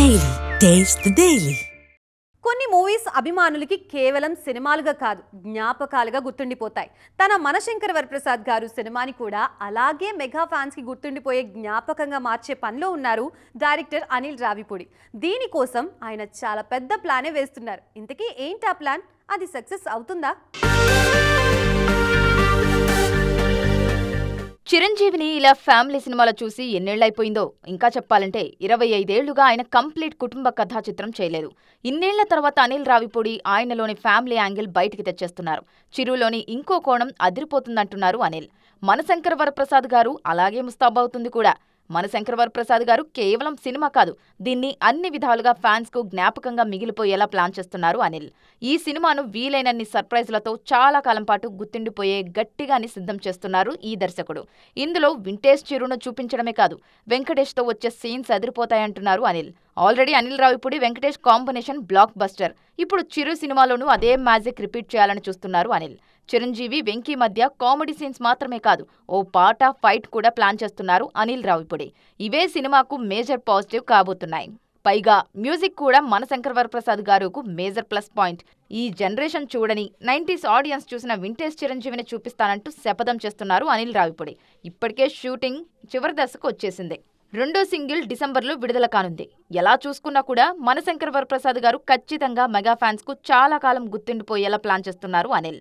Daily taste daily కొన్ని movies అభిమానులకి కేవలం సినిమాలుగా కాదు జ్ఞాపకాలుగా గుర్తుండిపోతాయి. తన మనశంకర వరప్రసాద్ గారు సినిమాని కూడా అలాగే మెగా ఫ్యాన్స్కి గుర్తుండిపోయే జ్ఞాపకంగా మార్చే పనిలో ఉన్నారు డైరెక్టర్ అనిల్ రావిపూడి. దీనికోసం ఆయన చాలా పెద్ద ప్లానే వేస్తున్నారు. ఇంతకీ ఏంటి ఆ ప్లాన్? అది సక్సెస్ అవుతుందా? చిరంజీవిని ఇలా ఫ్యామిలీ సినిమాలో చూసి ఎన్నేళ్ళైపోయిందో? ఇంకా చెప్పాలంటే ఇరవై ఐదేళ్ళుగా ఆయన కంప్లీట్ కుటుంబ కథా చిత్రం చేయలేదు. ఇన్నేళ్ళ తర్వాత అనిల్ రావిపూడి ఆయనలోని ఫ్యామిలీ యాంగిల్ బయటికి తెచ్చేస్తున్నారు. చిరులోని ఇంకో కోణం అదిరిపోతుందంటున్నారు అనిల్. మనశంకర వరప్రసాద్ గారు అలాగే ముస్తాబవుతుంది కూడా. మనశంకర ప్రసాద్ గారు కేవలం సినిమా కాదు దీన్ని అన్ని విధాలుగా ఫ్యాన్స్కు జ్ఞాపకంగా మిగిలిపోయేలా ప్లాన్ చేస్తున్నారు అనిల్. ఈ సినిమాను వీలైనన్ని సర్ప్రైజ్లతో చాలా కాలం పాటు గుర్తుండిపోయే గట్టిగాని సిద్ధం చేస్తున్నారు ఈ దర్శకుడు. ఇందులో వింటేజ్ చిరును చూపించడమే కాదు వెంకటేష్తో వచ్చే scenes అదిరిపోతాయంటున్నారు Anil. Already Anil Ravipudi Venkatesh combination blockbuster. ఇప్పుడు చిరు సినిమాలోనూ అదే మ్యాజిక్ రిపీట్ చేయాలని చూస్తున్నారు అనిల్. చిరంజీవి వెంకీ మధ్య కామెడీ సీన్స్ మాత్రమే కాదు ఓ పాట ఫైట్ కూడా ప్లాన్ చేస్తున్నారు అనిల్ రావిపూడి ఇవే సినిమాకు మేజర్ పాజిటివ్ కాబోతున్నాయి. పైగా మ్యూజిక్ కూడా మన శంకర్ వరప్రసాద్ గారుకు మేజర్ ప్లస్ పాయింట్. ఈ జనరేషన్ చూడని నైంటీస్ ఆడియన్స్ చూసిన వింటేజ్ చిరంజీవిని చూపిస్తానంటూ శపథం చేస్తున్నారు అనిల్ రావిపూడి ఇప్పటికే షూటింగ్ చివరి దశకు వచ్చేసింది. రెండో సింగిల్ డిసెంబర్లో విడుదల కానుంది. ఎలా చూసుకున్నా కూడా మనశంకర్ వరప్రసాద్ గారు ఖచ్చితంగా మెగా ఫ్యాన్స్కు చాలా కాలం గుర్తుండిపోయేలా ప్లాన్ చేస్తున్నారు అనిల్.